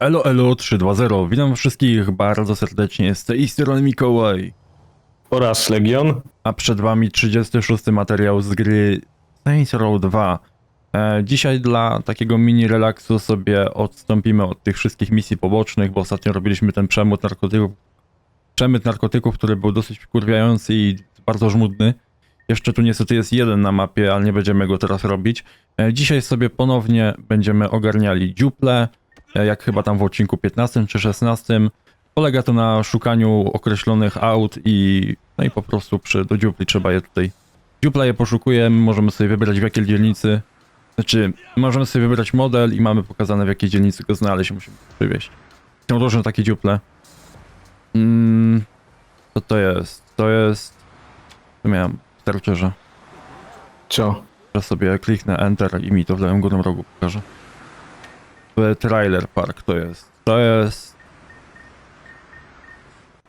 Elo, elo 320, witam wszystkich bardzo serdecznie, z tej strony Mikołaj, oraz Legion. a przed wami 36 materiał z gry Saints Row 2. E, dzisiaj dla takiego mini relaksu sobie odstąpimy od tych wszystkich misji pobocznych, bo ostatnio robiliśmy ten przemyt narkotyków, przemyt narkotyków, który był dosyć wkurwiający i bardzo żmudny. Jeszcze tu niestety jest jeden na mapie, ale nie będziemy go teraz robić. E, dzisiaj sobie ponownie będziemy ogarniali dziuple, jak chyba tam w odcinku 15 czy 16. Polega to na szukaniu określonych aut i no i po prostu przy, do dziupli trzeba je tutaj. Dziupla je poszukujemy, możemy sobie wybrać w jakiej dzielnicy. Znaczy, możemy sobie wybrać model i mamy pokazane w jakiej dzielnicy go znaleźć, musimy przywieźć. Są różne takie dziuple. Mm, co to jest? To jest... To miałem w starczerze. Co? Teraz sobie kliknę Enter i mi to w lewym górnym rogu pokaże. Trailer Park to jest. To jest...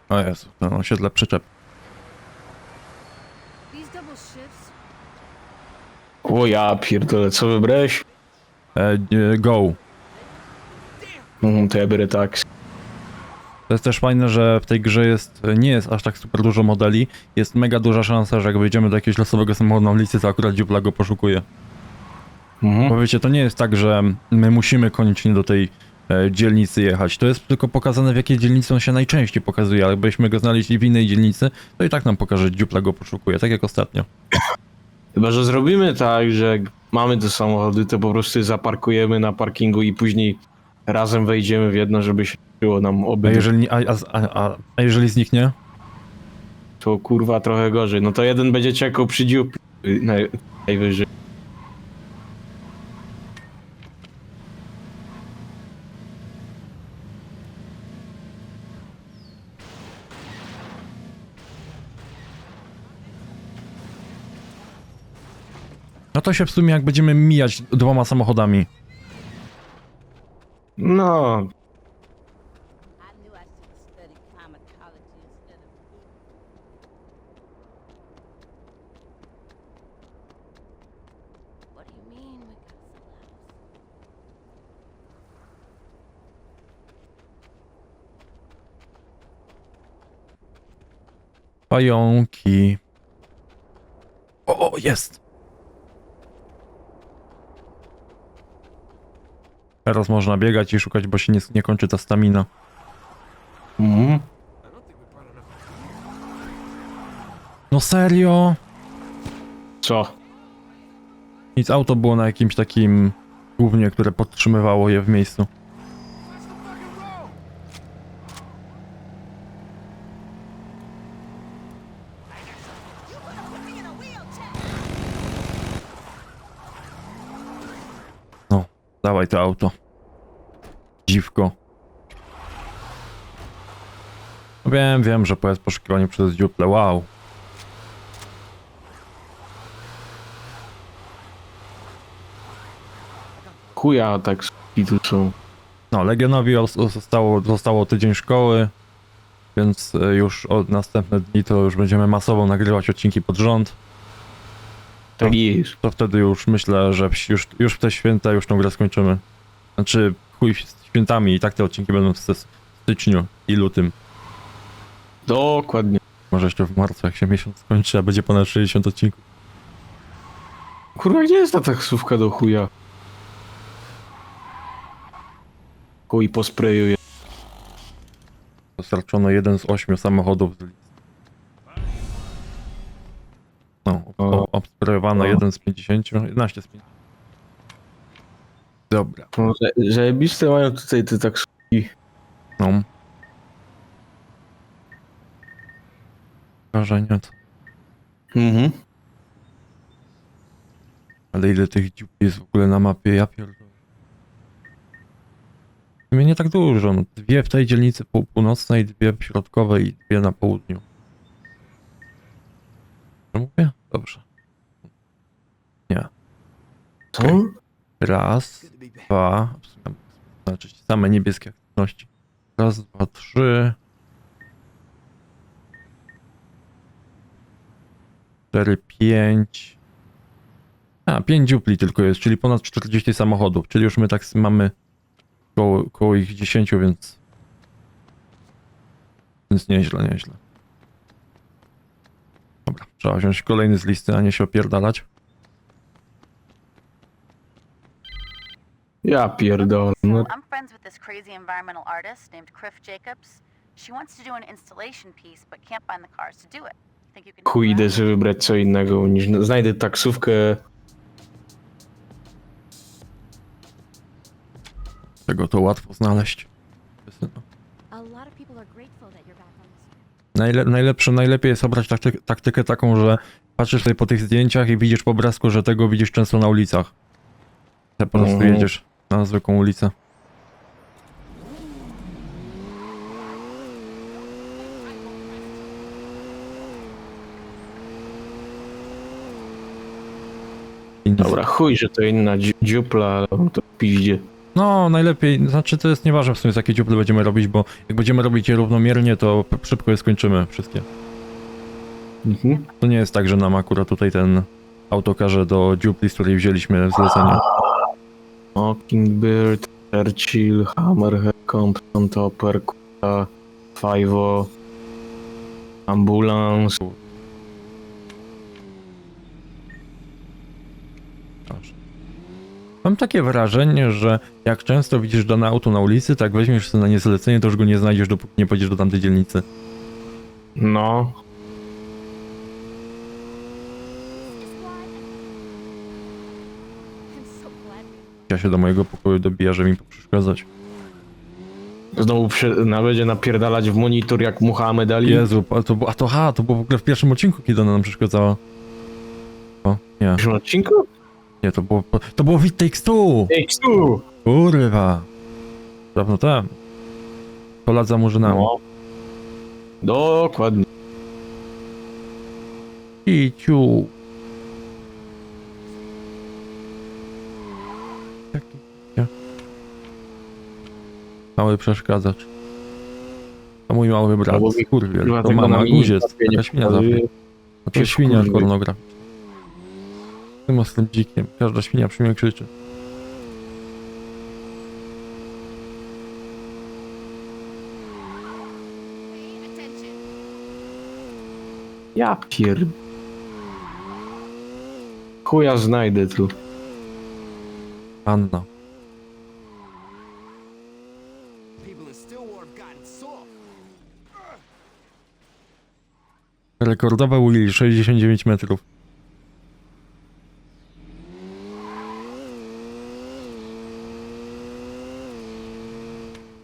O Jezu, ten osiedle przyczep. O ja pierdolę, co wybrałeś? E, e, go. Mhm, to ja biorę tak. To jest też fajne, że w tej grze jest, nie jest aż tak super dużo modeli. Jest mega duża szansa, że jak wejdziemy do jakiegoś losowego samochodu na ulicy, to akurat dziupla go poszukuje. Mhm. Bo wiecie, to nie jest tak, że my musimy koniecznie do tej e, dzielnicy jechać. To jest tylko pokazane, w jakiej dzielnicy on się najczęściej pokazuje, ale jakbyśmy go znaleźli w innej dzielnicy, to i tak nam pokaże, że dziupla go poszukuje, tak jak ostatnio. Chyba, że zrobimy tak, że jak mamy te samochody, to po prostu je zaparkujemy na parkingu i później razem wejdziemy w jedno, żeby się było nam A obydwu. jeżeli, a, a, a, a, jeżeli zniknie? To kurwa trochę gorzej. No to jeden będzie czekał przy dziób naj, najwyżej. No to się w sumie jak będziemy mijać dwoma samochodami. No, I knew I should have studied pharmacology instead of What do you mean we got so loud? Pająki. O, o, jest! Teraz można biegać i szukać, bo się nie, nie kończy ta stamina. mhm. No serio? co? Nic, auto było na jakimś takim głównie, które podtrzymywało je w miejscu. No, dawaj to auto. Dziwko. No Wiem, że pojazd poszukiwany przez dziuple, wow. Chuja tak są. No, Legionowi os- zostało, zostało tydzień szkoły, więc e, już od następne dni to już będziemy masowo nagrywać odcinki pod rząd. Tak jest. To wtedy już myślę, że już, już w te święta już tą grę skończymy. Znaczy, chuj z świętami i tak te odcinki będą w sty- styczniu i lutym. Dokładnie. Może jeszcze w marcu, jak się miesiąc skończy, a będzie ponad 60 odcinków. Kurwa, gdzie jest ta taksówka do chuja? Chuj po sprayu je. Dostarczono jeden z ośmiu samochodów z listy. No, O. o, obsprejowano O. jeden z 50, 11 z 50. Dobra. No, że- mają tutaj te taksówki. No. To. Mhm. Ale ile tych dziób jest w ogóle na mapie, ja pierdolę. W sumie nie tak dużo, no. Dwie w tej dzielnicy pół- północnej, dwie w środkowej i dwie na południu. Co mówię? Dobrze. Nie. Co? Raz, dwa, w sumie znaczy same niebieskie aktywności. Raz, dwa, trzy. Cztery, pięć. A, pięć dziupli tylko jest, czyli ponad 40 samochodów, czyli już my tak mamy koło, koło ich 10, więc... Więc nieźle, nieźle. Dobra, trzeba wziąć kolejny z listy, a nie się opierdalać. Ja pierdolę. No, I'm friends with this crazy environmental artist named Criff Jacobs. She wants to do an installation piece, but can't find the cars to do it. Out? sobie wybrać co innego, niż znajdę taksówkę. Tego to łatwo znaleźć. Najle najlepsze, najlepiej jest obrać takty taktykę taką, że patrzysz sobie po tych zdjęciach i widzisz po obrazku, że tego widzisz często na ulicach. Te po prostu Mhm. jedziesz na zwykłą ulicę. Dobra, chuj, że to inna dzi- dziupla, ale to piździe. No, najlepiej, znaczy to jest nieważne w sumie z jakiej dziupli będziemy robić, bo jak będziemy robić je równomiernie, to p- szybko je skończymy wszystkie. Mhm. To nie jest tak, że nam akurat tutaj ten autokarze do dziupli, z której wzięliśmy zlecenie. Mockingbird, Churchill, Hammerhead, Compton, Topper, Kuta, Fivo, Ambulance. Mam takie wrażenie, że jak często widzisz dane auto na ulicy, tak weźmiesz sobie na nie zlecenie, to już go nie znajdziesz, dopóki nie pojedziesz do tamtej dzielnicy. No, Ja się do mojego pokoju dobija, żeby mi przeszkadzać. znowu prze- na, będzie napierdalać w monitor jak Muhammad Ali. Jezu, a to, a to ha, to było w ogóle w pierwszym odcinku, kiedy ona nam przeszkadzała. O, nie, W pierwszym odcinku? Nie, to było, to było w It Takes Two! Ej, tu! Kurwa. Dawno temu. To lat za murzynami. No. Dokładnie. Kiciu. Kicia? Mały przeszkadzacz. To mój mały brat, Albo mi- kurwiel. Chyba To tego mama, guziec, nie taka świnia zawsze. A to świnia kurwy. pornograficzna. Tym ostrym dzikiem. Każda świnia przy mnie krzyczy. Ja pierd... Chuja znajdę tu. Anna. Rekordowa Willy, 69 metrów.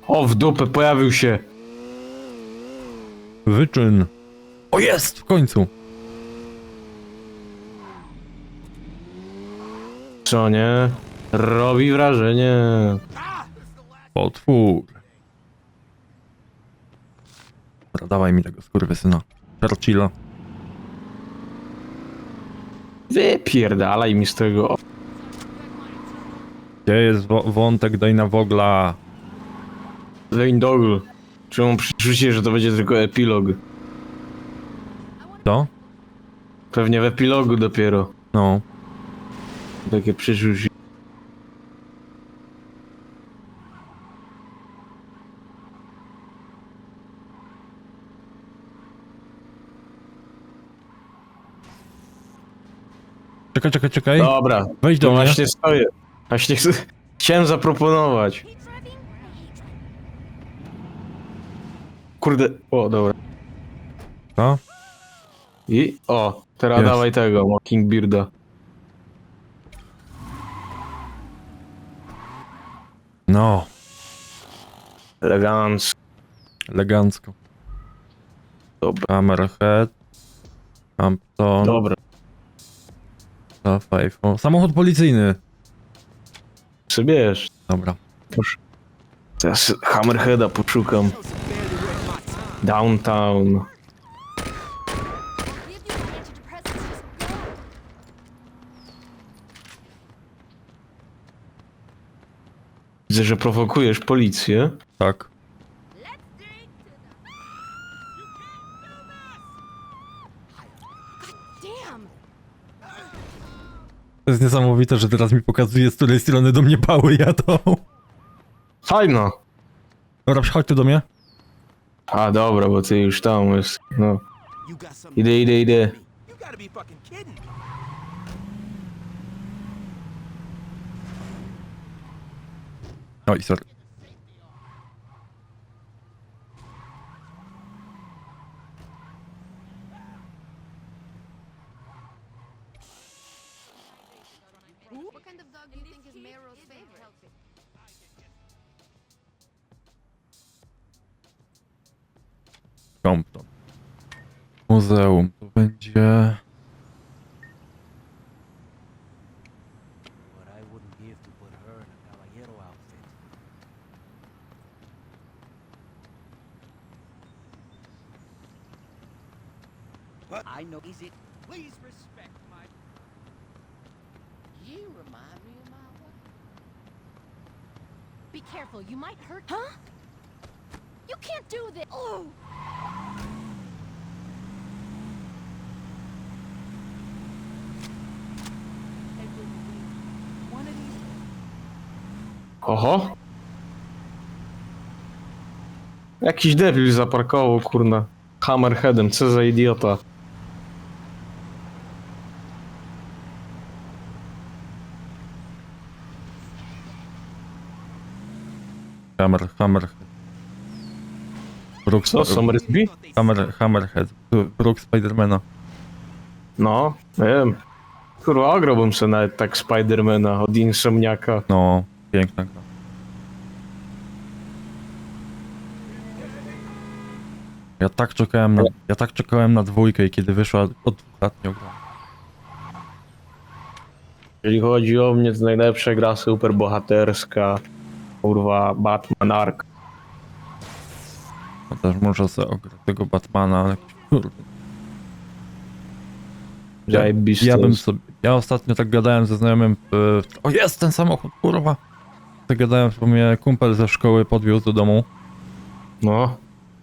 O, w dupę pojawił się. Wyczyn. O jest! W końcu! Co nie? Robi wrażenie. Potwór. Dobra, dawaj mi tego skurwysyna. Churchilla. Wypierdalaj mi z tego. Gdzie jest wo- wątek Dana Wogla? Lane Doggle. Czemu przerzucicie, że to będzie tylko epilog? To? Pewnie w epilogu dopiero. No. Takie przerzuci. Czekaj, czekaj, czekaj. Dobra, Wejdź do to mnie. właśnie stoję. Właśnie chcę... chciałem zaproponować. Kurde, o dobra. Co? I o, teraz Jest. dawaj tego, Mockingbirda. No. Elegancko. Elegancko. Dobra. Hammerhead. Hampton. Dobra. O, samochód policyjny. Przebierz. Dobra. Proszę. Teraz Hammerheada poszukam. Downtown. Widzę, że prowokujesz policję. Tak. To jest niesamowite, że teraz mi pokazuje, z której strony do mnie pały jadą. Fajno. Dobra, chodź tu do mnie. A dobra, bo ty już tam jest. No. Idę, idę, idę. Oj, sorry. Compton. Muzeum. To będzie... But I wouldn't give to put her in a caballero outfit. What? I know. Is it? Please respect my. You remind me of my wife. Be careful, you might hurt. Huh? You can't do this. Oh. One of these. Oho. Jakiś debil zaparkował, kurna. Hammerheadem, co za idiota. Hammer, Hammerhead. Brook, Co, Somersby? Hammer, Hammerhead. Brook Spidermana. No, wiem. Kurwa, ograłbym sobie nawet tak Spidermana od Insomniaka. No, piękna gra. Ja tak czekałem na, ja tak czekałem na dwójkę i kiedy wyszła od dwóch lat nie. Jeżeli chodzi o mnie, to najlepsza gra superbohaterska. Kurwa, Batman Ark. No też może sobie ograć tego Batmana, ale kurde. Ja, ja bym sobie, ja ostatnio tak gadałem ze znajomym, o jest ten samochód, kurwa. Tak gadałem, bo mnie kumpel ze szkoły podwiózł do domu. No,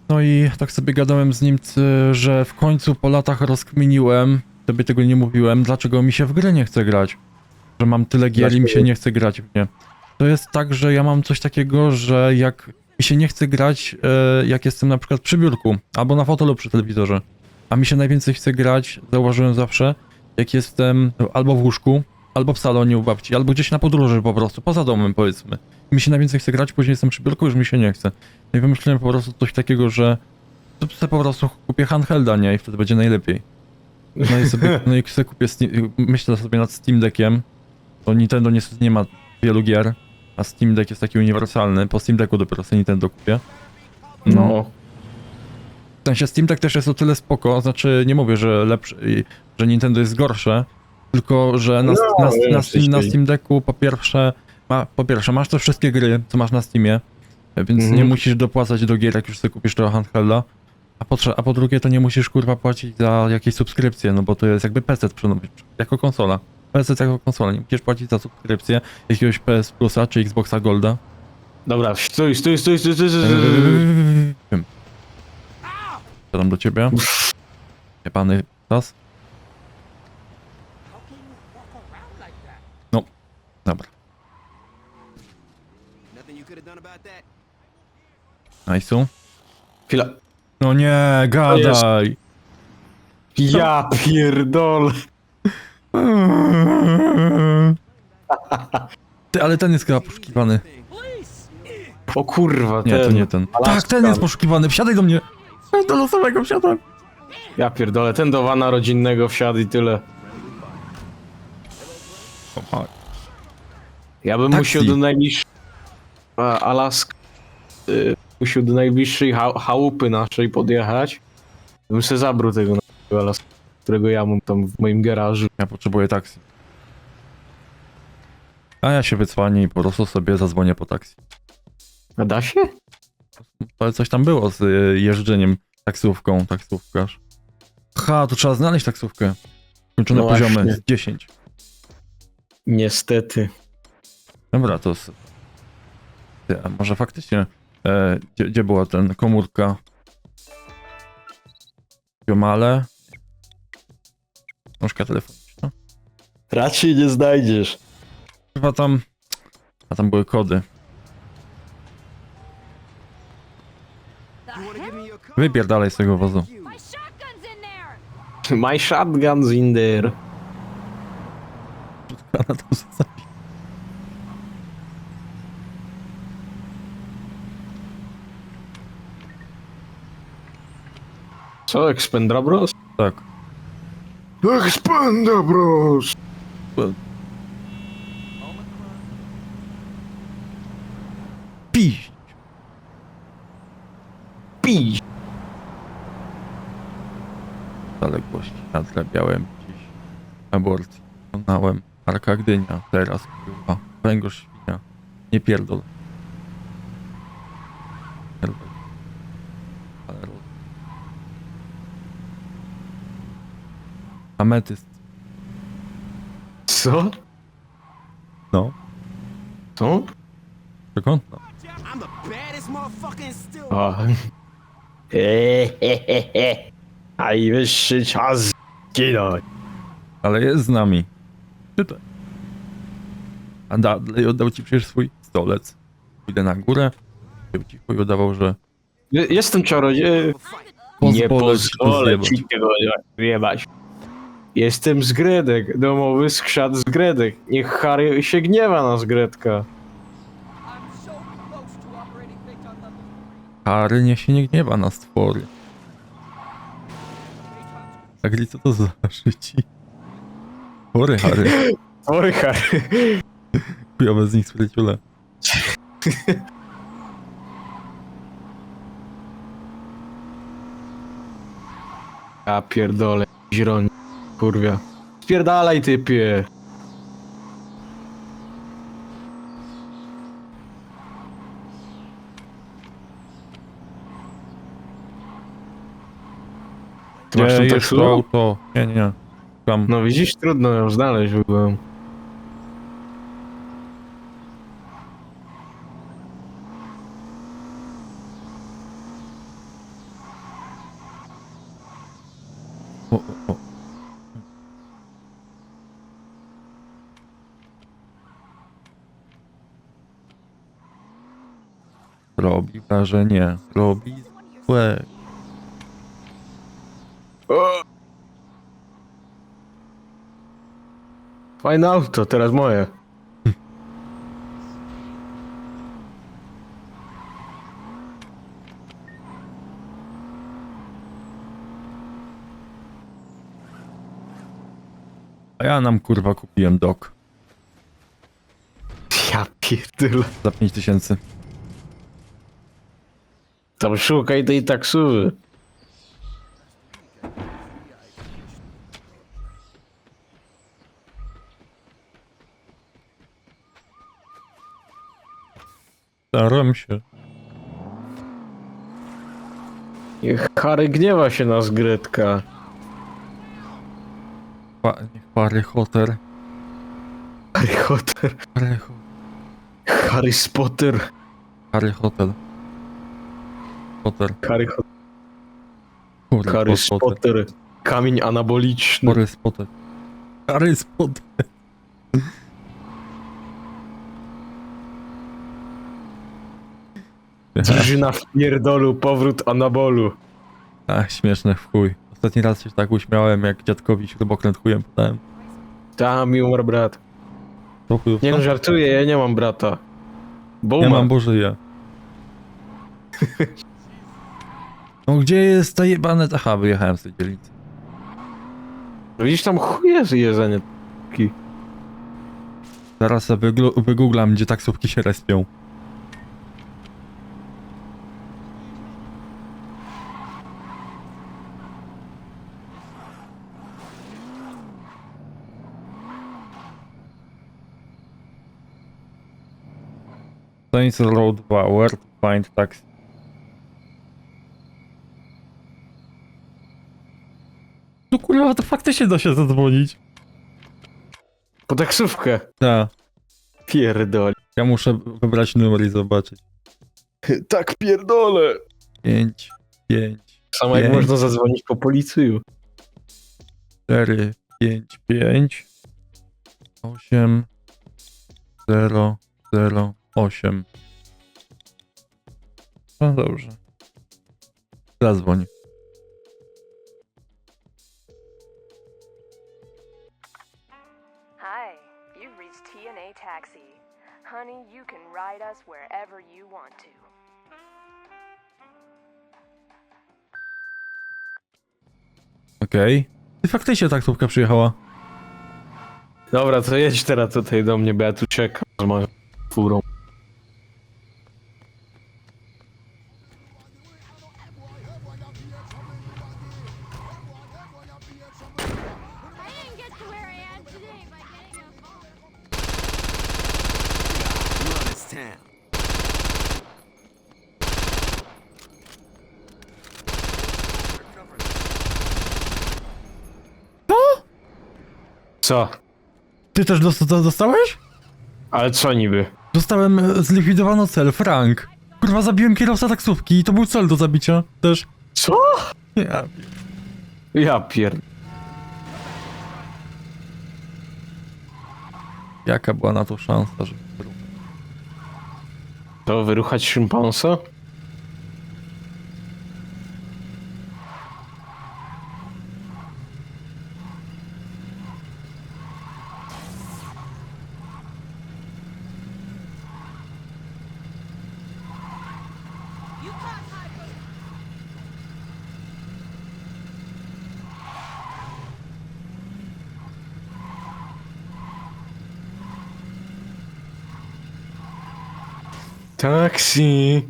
No i tak sobie gadałem z nim, c- że w końcu po latach rozkminiłem, tobie tego nie mówiłem, dlaczego mi się w gry nie chce grać. Że mam tyle gier i mi się Dlaczego? nie chce grać w nie. To jest tak, że ja mam coś takiego, że jak mi się nie chce grać, e, jak jestem na przykład przy biurku, albo na fotelu przy telewizorze, a mi się najwięcej chce grać, zauważyłem zawsze, jak jestem albo w łóżku, albo w salonie u babci, albo gdzieś na podróży po prostu, poza domem powiedzmy. Mi się najwięcej chce grać, później jestem przy biurku, już mi się nie chce. No i wymyśliłem po prostu coś takiego, że to sobie po prostu kupię handhelda, nie? I wtedy będzie najlepiej. No i sobie, no i sobie kupię, Steam, myślę sobie nad Steam Deckiem, bo Nintendo niestety nie ma wielu gier, a Steam Deck jest taki uniwersalny, po Steam Decku dopiero sobie Nintendo kupię. no. W sensie Steam Deck też jest o tyle spoko, znaczy nie mówię, że lepszy, że Nintendo jest gorsze, tylko że na, No, na, wiem, na, Steam, na Steam Decku po pierwsze, ma, po pierwsze masz te wszystkie gry, co masz na Steamie, więc Mhm. nie musisz dopłacać do gier, jak już sobie kupisz tego handhelda, a po, trze- a po drugie to nie musisz kurwa płacić za jakieś subskrypcje, no bo to jest jakby PC jako konsola. PC jako konsola, nie musisz płacić za subskrypcję jakiegoś PS Plusa czy Xboxa Golda. Dobra, stój, stój, stój, stój, stój, stój, stój. Wiem. Siadam do ciebie. Jebany czas. Dobra. Nice'u. Chwila. No nie, gadaj! Ja pierdolę. Ty, ale ten jest chyba poszukiwany. O kurwa, Nie, ten. to nie ten. Alaska. Tak, ten jest poszukiwany. Wsiadaj do mnie. Do losowego wsiadam. Ja pierdolę, ten do wana rodzinnego wsiadł i tyle. O. Ja bym musiał do najbliższej... A, Alaska... Y, musiał do najbliższej cha chałupy naszej podjechać. Bym se zabrał tego naszego Alaska, którego ja mam tam w moim garażu. Ja potrzebuję taksi. A ja się wycwanię i po prostu sobie zadzwonię po taksi. A da się? Ale coś tam było z y, jeżdżeniem taksówką, taksówkarz. Ha, to trzeba znaleźć taksówkę. Kończone No poziomy właśnie. z 10. Niestety. Dobra, to jest... Ty, a może faktycznie... E, gdzie, gdzie była ten komórka? Biomale? Książka telefoniczna? Raczej nie znajdziesz. Chyba tam... A tam były kody. Wypierdalaj z tego wozu. My shotgun's in there! My shotgun's in there. Ale to zabi- Co, Expendabros? Tak. Expendabros! Piść! Pić! zaległości nadrabiałem dziś aborcji. Dokonałem Arka Gdynia, teraz kurwa. Węgorz świnia. Nie. Pierdol. Ale roz- Ametyst. Co? No. Co? Przekątna. I'm the baddest motherfucker in still. A. Najwyższy czas zginąć. Ale jest z nami. Czytaj. A Dudley oddał ci przecież swój stolec. Pójdę na górę. Ci chuj udawał, że Je- Jestem czarodziejem. Nie pozwolę ci tego zjebać. Jestem z Gredek, domowy skrzat z Gredek. Niech Harry się gniewa na Zgredka. Harry niech się nie gniewa na stwory. Tak, co to za życi? Chory Harry. Sorry, Harry. Chujowe z nich spryciule. Ja pierdolę, źroń, kurwia. Spierdalaj, typie. Ty masz tam jest auto. Nie, nie. Tam. No widzisz, trudno ją znaleźć byłem. O, o, o. Robi wrażenie. Robi złe. Fajne auto, teraz moje. A ja nam kurwa kupiłem dok. Ja pierdolę. Za 5000. Tam szukaj tej taksówy. Staram się. Niech Harry gniewa się na Zgredka. Pa, niech Harry Potter. Harry Potter. Harry, Ho- Harry Potter. Harry Hotel. Potter. Harry, Harry Potter. Potter. Kamień anaboliczny. Harry Potter. Harry Potter. Drużyna w pierdolu, powrót anabolu. Ach, śmieszne w chuj. Ostatni raz się tak uśmiałem, jak dziadkowi śrubokręt chujem podałem. Tam mi umarł brat. To chuj, Nie no, żartuję, ja nie mam brata. Bo Nie umarł. mam, bo żyję. No gdzie jest ta jebane... Aha, wyjechałem z tej dzielnicy. Widzisz, tam chuje taki. Zaraz sobie wyglu- wygooglam, gdzie taksówki się respią. Saints Row 2, where to find taxi? Kurwa, to faktycznie da się zadzwonić. Po taksówkę. Tak. Pierdoli. Ja muszę wybrać numer i zobaczyć. Tak pierdolę. 5, 5, Samo jak Pięć. można zadzwonić po policyju. 4, 5, 5, 8, 0, 0, 8. No dobrze. Zadzwoń. Reached TNA Taxi. Honey, you can ride us wherever you want to. Okej. Ty faktycznie taksówka przyjechała. Dobra, to jedź teraz tutaj do mnie, bo ja tu czekam z moją furą. Co? Ty też dost- dostałeś? Ale co niby? Dostałem e, zlikwidowano cel, Frank. Kurwa, zabiłem kierowcę taksówki i to był cel do zabicia też. Co? Ja. Ja pier... Jaka była na to szansa, żeby... To wyruchać szympansa? Taksi.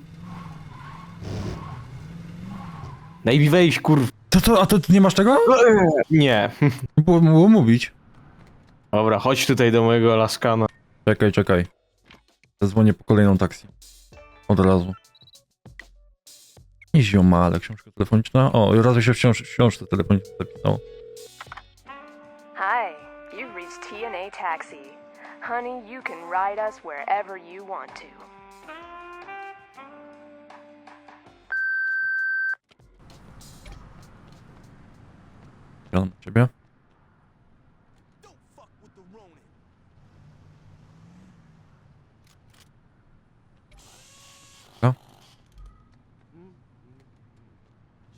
Daj mi wejść, kurw. To, to, a to ty nie masz tego? Nie. Było, było mówić. Dobra, chodź tutaj do mojego Alaskana. Czekaj, czekaj. Zadzwonię po kolejną taksi. Od razu. Nie zioma, ale książka telefoniczna. O, raz się w książ książce telefonicznej zapisało. Hi, you've reached TNA Taxi. Honey, you can ride us wherever you want to.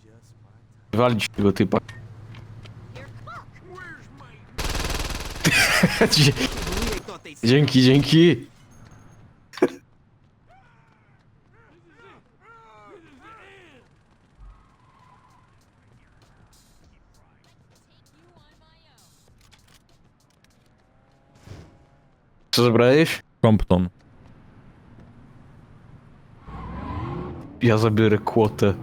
Just my time. Walić tego typa. Dzięki, dzięki. Co zabrałeś? Compton. Ja zabiorę kłotę.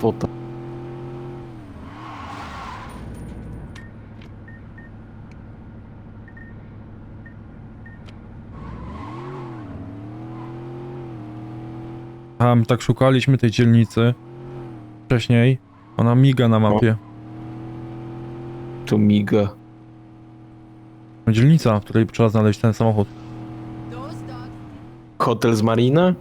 Pota. My tak szukaliśmy tej dzielnicy. Wcześniej. Ona miga na mapie. Tu miga. Dzielnica, w której trzeba znaleźć ten samochód. Hotel z Marina?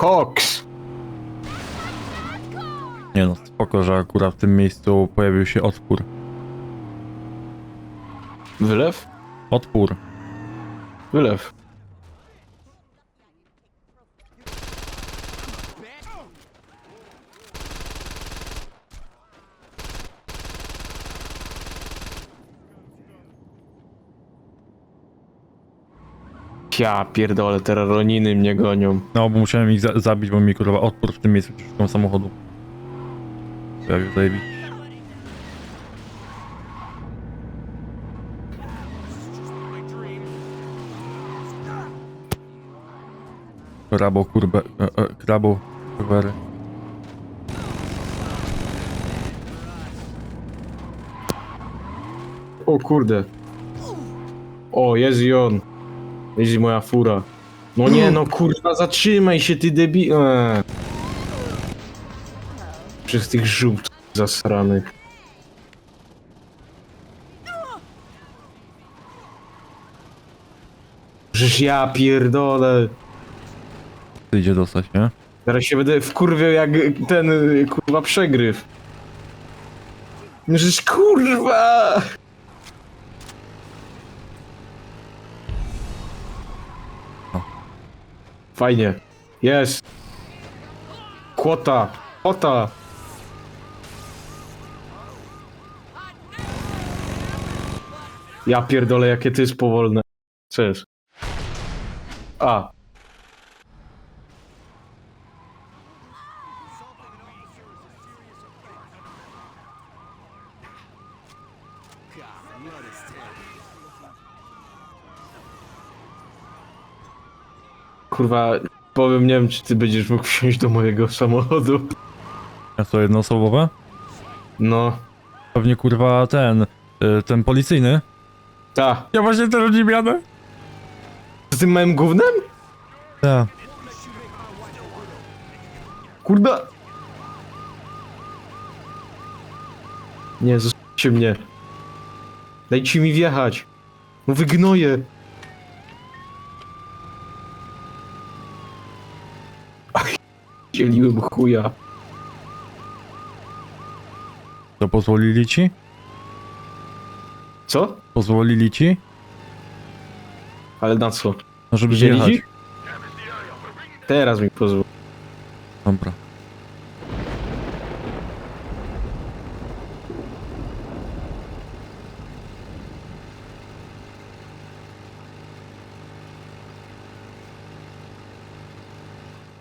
Cox! Nie no, spoko, że akurat w tym miejscu pojawił się odpór. Wylew? Odpór. Wylew. Ja pierdolę, teraz roniny mnie gonią. No, bo musiałem ich za zabić, bo mi kurwa odpór w tym miejscu szukam samochodu. Pojawił zajebiście. Krabo kurbe... E, e, krabo... Kurwery. O kurde. O, jest i on. Jeździ moja fura. No nie, no, no kurwa, zatrzymaj się, ty debi... Eee. Przez tych żółw zasranych. Żeż ja pierdolę. Ty idzie dostać, nie? Teraz się będę wkurwiał jak ten, kurwa, przegryw. No Żeż kurwa! Fajnie. Jest. Kłota. Kłota. Ja pierdolę, jakie to jest powolne. Co jest? A. Kurwa, powiem, nie wiem, czy ty będziesz mógł wsiąść do mojego samochodu. A co, jednoosobowe? No. Pewnie kurwa ten, y, ten policyjny. Ta. Ja właśnie też nim jadę. Z tym małym gównem? Tak. Kurda. Nie, zostawcie mnie. Dajcie mi wjechać. No wygnoję. Dzieliłem chuja. To pozwolili ci? Co? Pozwolili ci? Ale na co? No żeby Wzięli? Teraz mi pozwól. Dobra.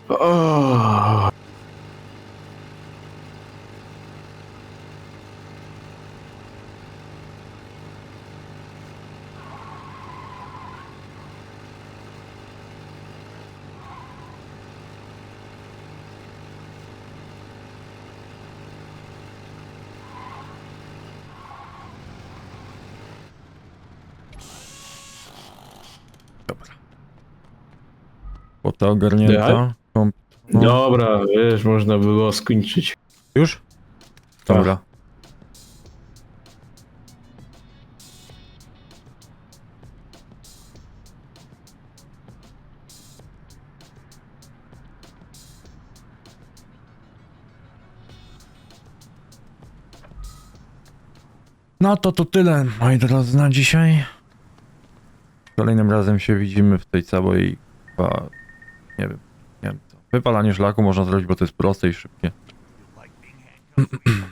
O. Dobra. Kwota ogarnięta. Tak? Komp- No. Dobra, wiesz, można było skończyć. Już? Tak. Dobra. No to to tyle, moi drodzy, na dzisiaj. Kolejnym razem się widzimy w tej całej, chyba, nie wiem, nie wiem. Wypalanie szlaku można zrobić, bo to jest proste i szybkie.